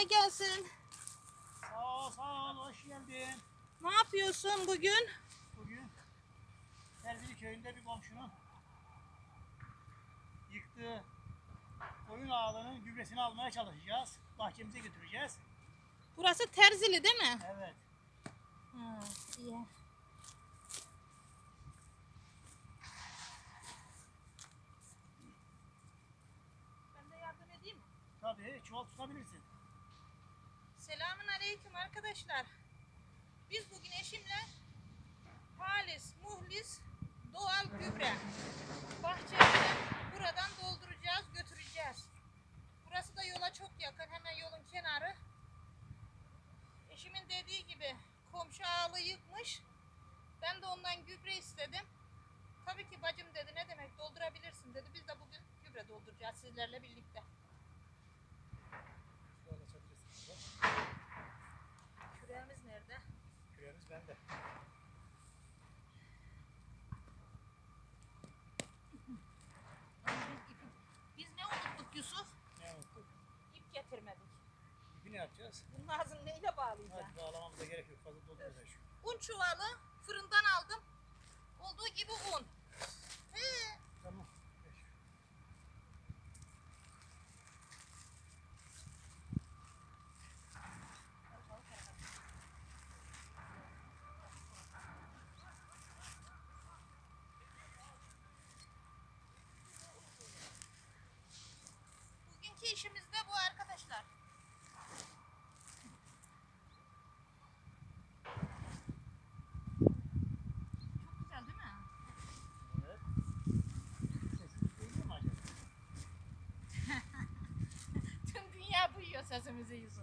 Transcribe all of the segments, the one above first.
Kolay gelsin. Sağ ol, sağ ol, hoş geldin. Ne yapıyorsun bugün? Bugün Terbili köyünde bir komşunun yıktığı koyun ağlarının gübresini almaya çalışacağız. Bahçemize götüreceğiz. Burası Terzili değil mi? Evet. Ha, iyi. Ben de yardım edeyim mi? Tabii çuval tutabilirsin. Selamun aleyküm arkadaşlar. Biz bugün eşimle halis, muhlis, doğal gübre bahçemize buradan dolduracağız, götüreceğiz. Burası da yola çok yakın, hemen yolun kenarı. Eşimin dediği gibi komşu ağlı yıkmış. Ben de ondan gübre istedim. Tabii ki bacım dedi ne demek doldurabilirsin dedi. Biz de bugün gübre dolduracağız sizlerle birlikte. Çuval açabilirsin. Küreğimiz nerede? Küreğimiz bende. Biz, ipi- biz ne unuttuk Yusuf? Ne unuttuk? İp getirmedik. İpi ne yapacağız? Bunun ağzını neyle bağlayacağız? Hadi bağlamamıza gerek yok. Fazla dolduracağız şu. Un çuvalı fırından aldım. Olduğu gibi un. He, Tamam. Geç. 这意思。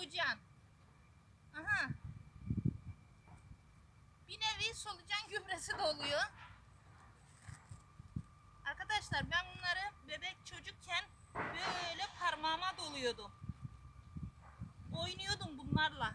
Solucan. Aha. Bir nevi solucan gübresi de oluyor. Arkadaşlar ben bunları bebek çocukken böyle parmağıma doluyordum. Oynuyordum bunlarla.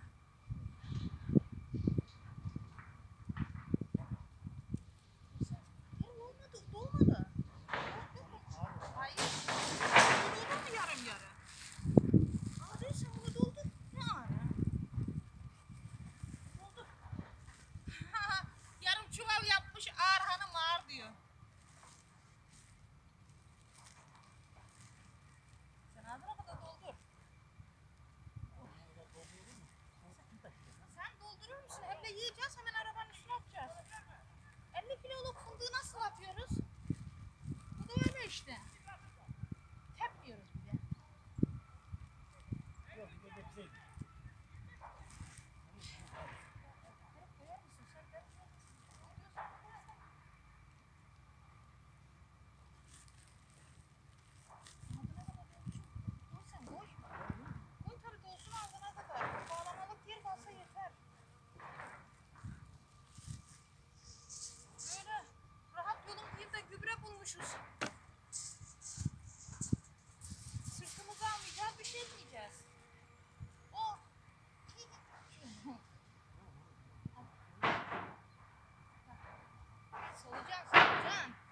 Solucan, solucan.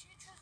She chose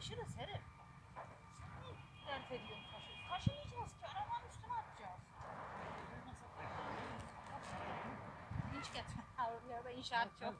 taşırız herif. Sen niye dert ediyorsun taşırız? Taşımayacağız ki arabanın üstüne atacağız. Hiç getirme. Avrupa inşaat çok.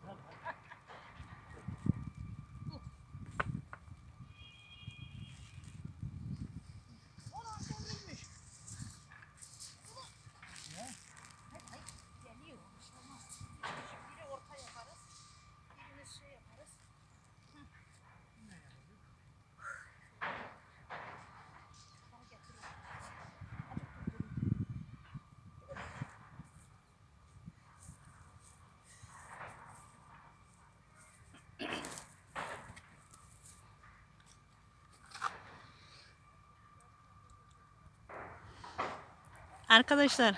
Arkadaşlar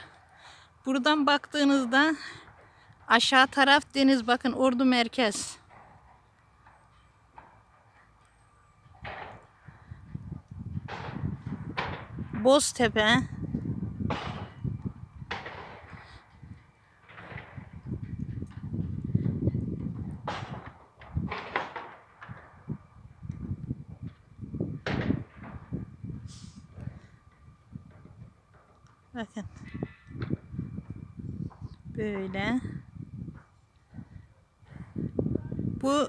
buradan baktığınızda aşağı taraf deniz bakın Ordu merkez. Boztepe Bakın. Böyle. Bu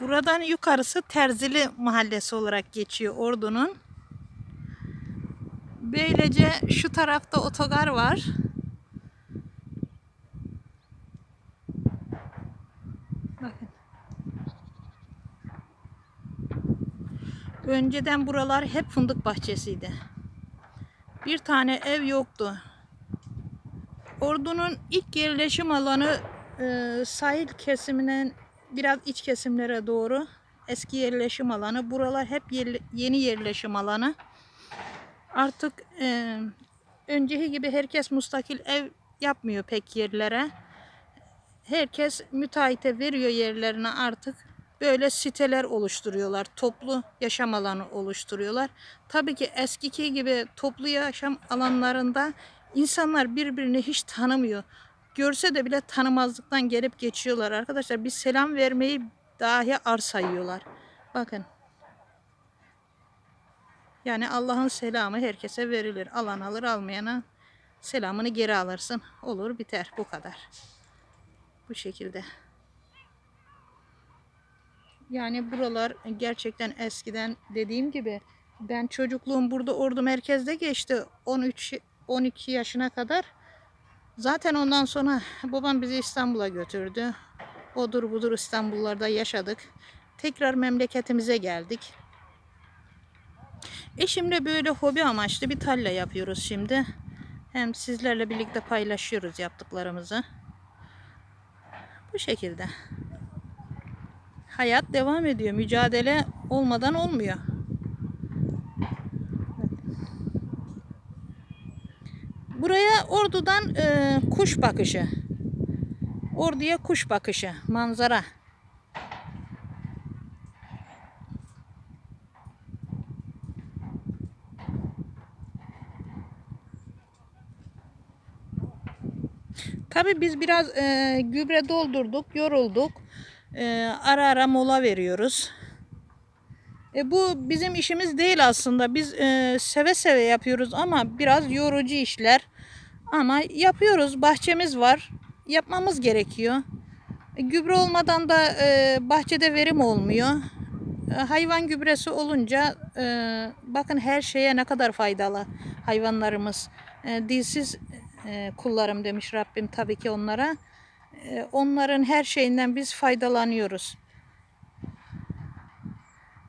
buradan yukarısı Terzili Mahallesi olarak geçiyor Ordu'nun. Böylece şu tarafta otogar var. Bakın. Önceden buralar hep fındık bahçesiydi. Bir tane ev yoktu. Ordu'nun ilk yerleşim alanı e, sahil kesiminden biraz iç kesimlere doğru eski yerleşim alanı. Buralar hep yerle- yeni yerleşim alanı. Artık e, önceki gibi herkes mustakil ev yapmıyor pek yerlere. Herkes müteahhite veriyor yerlerine artık. Böyle siteler oluşturuyorlar. Toplu yaşam alanı oluşturuyorlar. Tabii ki eskiki gibi toplu yaşam alanlarında insanlar birbirini hiç tanımıyor. Görse de bile tanımazlıktan gelip geçiyorlar. Arkadaşlar bir selam vermeyi dahi ar sayıyorlar. Bakın. Yani Allah'ın selamı herkese verilir. Alan alır almayana selamını geri alırsın. Olur biter bu kadar. Bu şekilde. Yani buralar gerçekten eskiden dediğim gibi ben çocukluğum burada Ordu merkezde geçti. 13 12 yaşına kadar. Zaten ondan sonra babam bizi İstanbul'a götürdü. Odur budur İstanbullarda yaşadık. Tekrar memleketimize geldik. Eşimle böyle hobi amaçlı bir tarla yapıyoruz şimdi. Hem sizlerle birlikte paylaşıyoruz yaptıklarımızı. Bu şekilde. Hayat devam ediyor. Mücadele olmadan olmuyor. Buraya Ordu'dan e, kuş bakışı. Ordu'ya kuş bakışı, manzara. Tabii biz biraz e, gübre doldurduk, yorulduk. E, ara ara mola veriyoruz. E, bu bizim işimiz değil aslında. Biz e, seve seve yapıyoruz ama biraz yorucu işler. Ama yapıyoruz. Bahçemiz var. Yapmamız gerekiyor. E, gübre olmadan da e, bahçede verim olmuyor. E, hayvan gübresi olunca e, bakın her şeye ne kadar faydalı hayvanlarımız. E, dilsiz e, kullarım demiş Rabbim tabii ki onlara. E, onların her şeyinden biz faydalanıyoruz.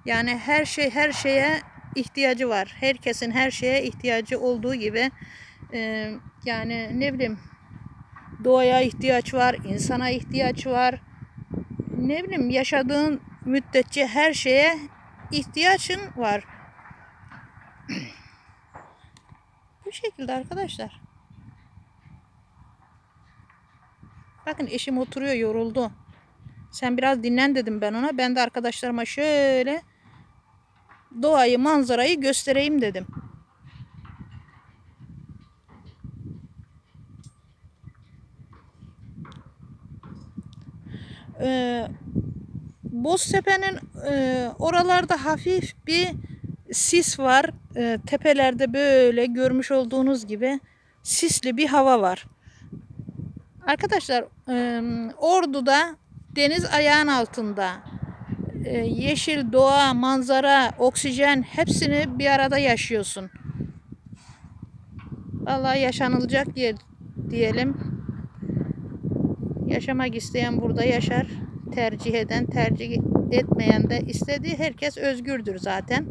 Yani her şey her şeye ihtiyacı var. Herkesin her şeye ihtiyacı olduğu gibi e, yani ne bileyim doğaya ihtiyaç var, insana ihtiyaç var. Ne bileyim yaşadığın müddetçe her şeye ihtiyacın var. Bu şekilde arkadaşlar. Bakın eşim oturuyor yoruldu. Sen biraz dinlen dedim ben ona. Ben de arkadaşlarıma şöyle doğayı, manzarayı göstereyim dedim. Ee, Boztepe'nin e, oralarda hafif bir sis var. Ee, tepelerde böyle görmüş olduğunuz gibi sisli bir hava var. Arkadaşlar e, Ordu'da deniz ayağın altında e, yeşil doğa, manzara, oksijen hepsini bir arada yaşıyorsun. Vallahi yaşanılacak yer diyelim. Yaşamak isteyen burada yaşar. Tercih eden, tercih etmeyen de istediği herkes özgürdür zaten.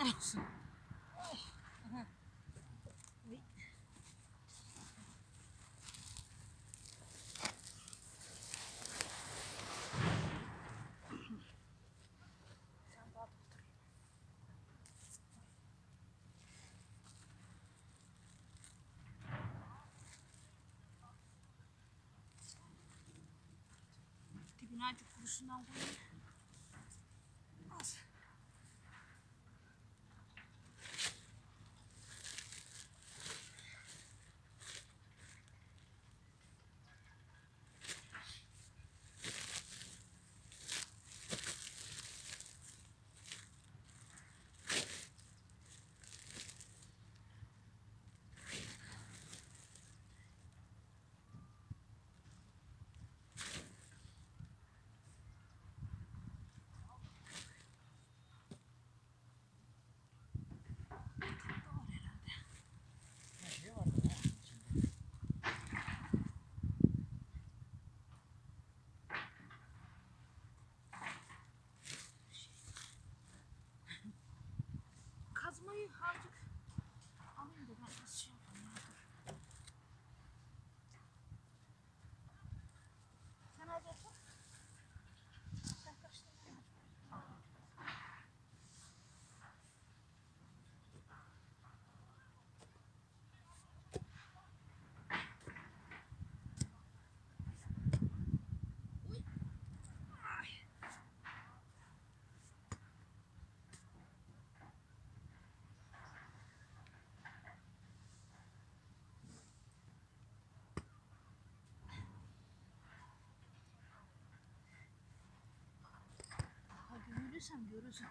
Şükürler olsun. Dibine koyayım. 怎么一哈就 görürsem görürsem.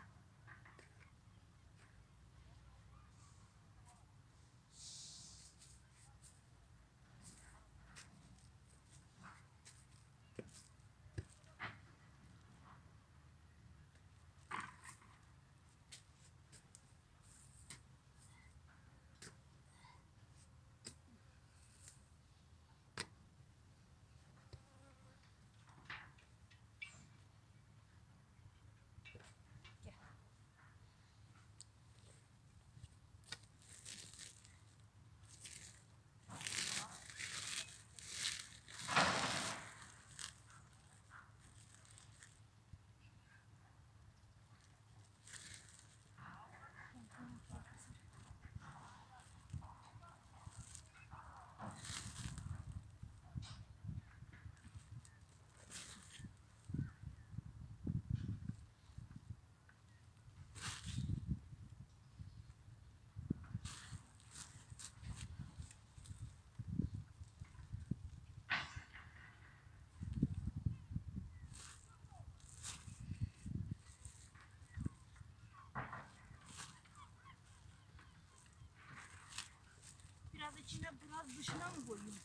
Biraz içine biraz dışına mı koyayım?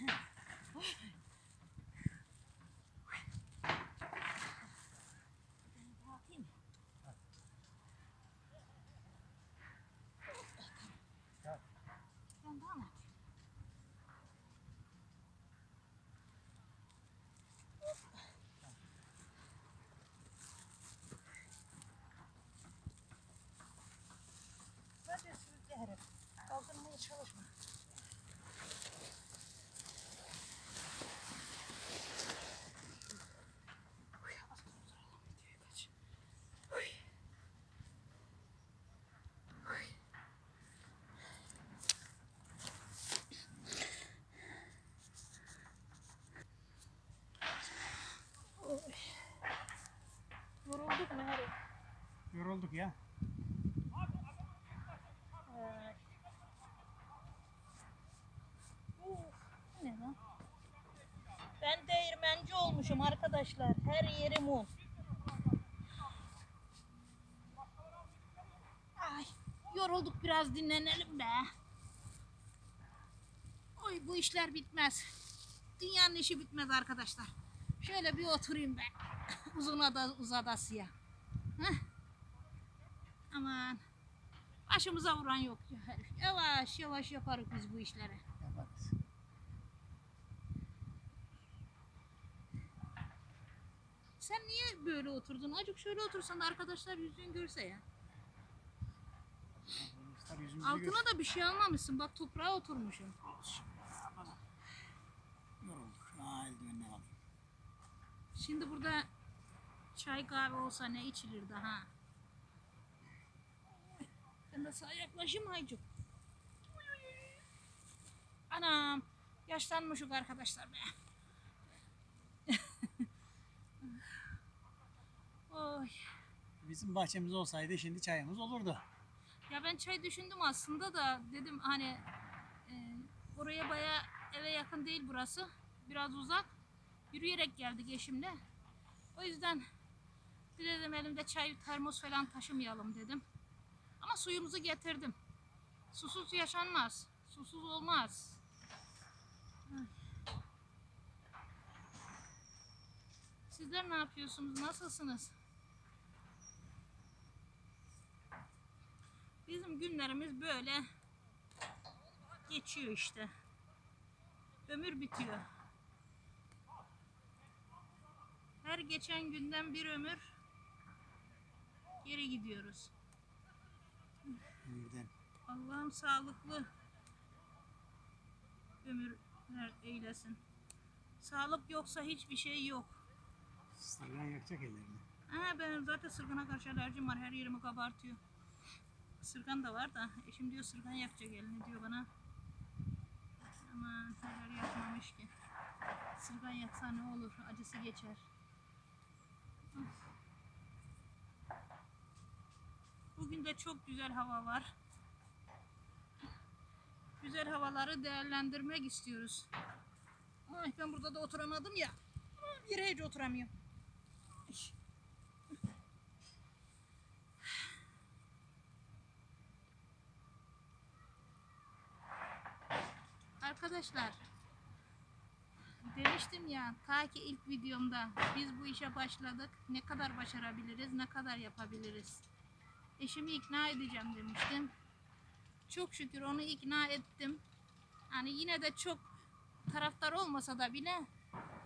Ben dağıtayım. Gel. Ben daha mı atayım? Sadece sürükle herif. Kaldırmaya çalışma. Uy, az durduralım videoyu kaç. Uy. Uy. Oy. Yorulduk mu herif? Yorulduk ya. Ay. Uf, bu ne lan? Ben değirmenci olmuşum arkadaşlar. Her yerim un. Ay, yorulduk biraz dinlenelim be. Oy bu işler bitmez. Dünyanın işi bitmez arkadaşlar. Şöyle bir oturayım ben. Uzun ada uzadasıya. Heh. Aman. Başımıza vuran yok. Yavaş yavaş yaparız biz bu işleri. Yaparız. Sen niye böyle oturdun? Acık şöyle otursan da arkadaşlar yüzünü görse ya. Yüzümüzü Altına da bir şey almamışsın. Bak toprağa oturmuşsun. Yorulduk. Alayım. Şimdi burada çay kahve olsa ne içilir daha? Ben de sana yaklaşayım Haycuk. Anam yaşlanmışık arkadaşlar be. Oy. Bizim bahçemiz olsaydı şimdi çayımız olurdu. Ya ben çay düşündüm aslında da dedim hani e, oraya baya eve yakın değil burası. Biraz uzak. Yürüyerek geldik eşimle. O yüzden dedim elimde çay termos falan taşımayalım dedim. Ama suyumuzu getirdim. Susuz yaşanmaz. Susuz olmaz. Sizler ne yapıyorsunuz? Nasılsınız? Bizim günlerimiz böyle geçiyor işte. Ömür bitiyor. Her geçen günden bir ömür geri gidiyoruz. Allah'ım sağlıklı ömürler eylesin. Sağlık yoksa hiçbir şey yok. Sırgan yakacak ellerini. Ha ben zaten sırgana karşı alerjim var. Her yerimi kabartıyor. Sırgan da var da eşim diyor sırgan yakacak elini diyor bana. Aman neler yakmamış ki. Sırgan yaksa ne olur acısı geçer. Bugün de çok güzel hava var. Güzel havaları değerlendirmek istiyoruz. Ay ben burada da oturamadım ya. Yere hiç oturamıyorum. Arkadaşlar. Demiştim ya ta ki ilk videomda biz bu işe başladık. Ne kadar başarabiliriz ne kadar yapabiliriz? Eşimi ikna edeceğim demiştim. Çok şükür onu ikna ettim. Hani yine de çok taraftar olmasa da bile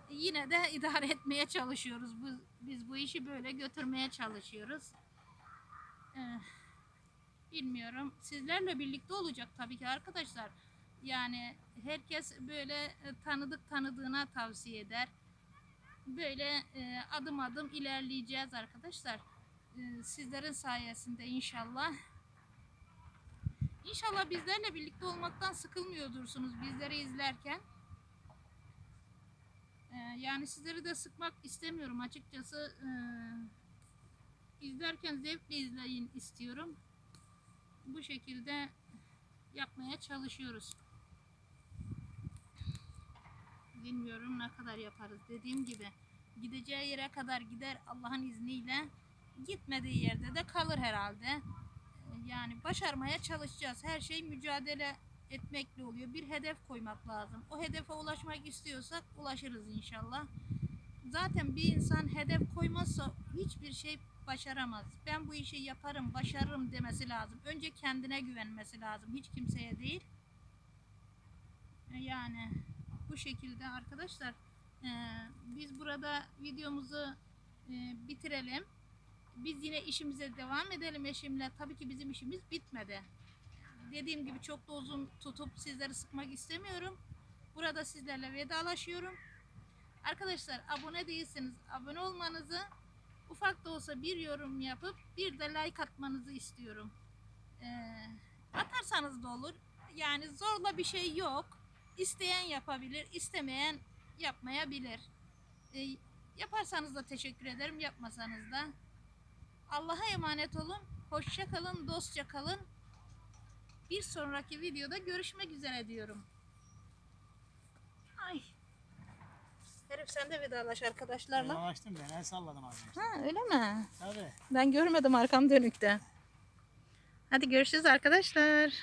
yine de idare etmeye çalışıyoruz. Bu, biz bu işi böyle götürmeye çalışıyoruz. Ee, bilmiyorum. Sizlerle birlikte olacak tabii ki arkadaşlar yani herkes böyle e, tanıdık tanıdığına tavsiye eder. Böyle e, adım adım ilerleyeceğiz arkadaşlar. E, Sizlerin sayesinde inşallah. İnşallah bizlerle birlikte olmaktan sıkılmıyordursunuz bizleri izlerken. Yani sizleri de sıkmak istemiyorum açıkçası. E, İzlerken zevkle izleyin istiyorum. Bu şekilde yapmaya çalışıyoruz. Bilmiyorum ne kadar yaparız. Dediğim gibi gideceği yere kadar gider Allah'ın izniyle. Gitmediği yerde de kalır herhalde. Yani başarmaya çalışacağız. Her şey mücadele etmekle oluyor. Bir hedef koymak lazım. O hedefe ulaşmak istiyorsak ulaşırız inşallah. Zaten bir insan hedef koymazsa hiçbir şey başaramaz. Ben bu işi yaparım, başarırım demesi lazım. Önce kendine güvenmesi lazım. Hiç kimseye değil. Yani bu şekilde arkadaşlar eee, biz burada videomuzu eee, bitirelim. Biz yine işimize devam edelim eşimle. Tabii ki bizim işimiz bitmedi. Dediğim gibi çok da uzun tutup sizleri sıkmak istemiyorum. Burada sizlerle vedalaşıyorum. Arkadaşlar abone değilseniz abone olmanızı ufak da olsa bir yorum yapıp bir de like atmanızı istiyorum. Ee, atarsanız da olur. Yani zorla bir şey yok. İsteyen yapabilir, istemeyen yapmayabilir. Ee, yaparsanız da teşekkür ederim, yapmasanız da. Allah'a emanet olun. Hoşça kalın, dostça kalın. Bir sonraki videoda görüşmek üzere diyorum. Ay. Herif sen de vedalaş arkadaşlarla. Dolaştım ben el salladım önce. Ha öyle mi? Tabii. Ben görmedim arkam dönükte. Hadi görüşürüz arkadaşlar.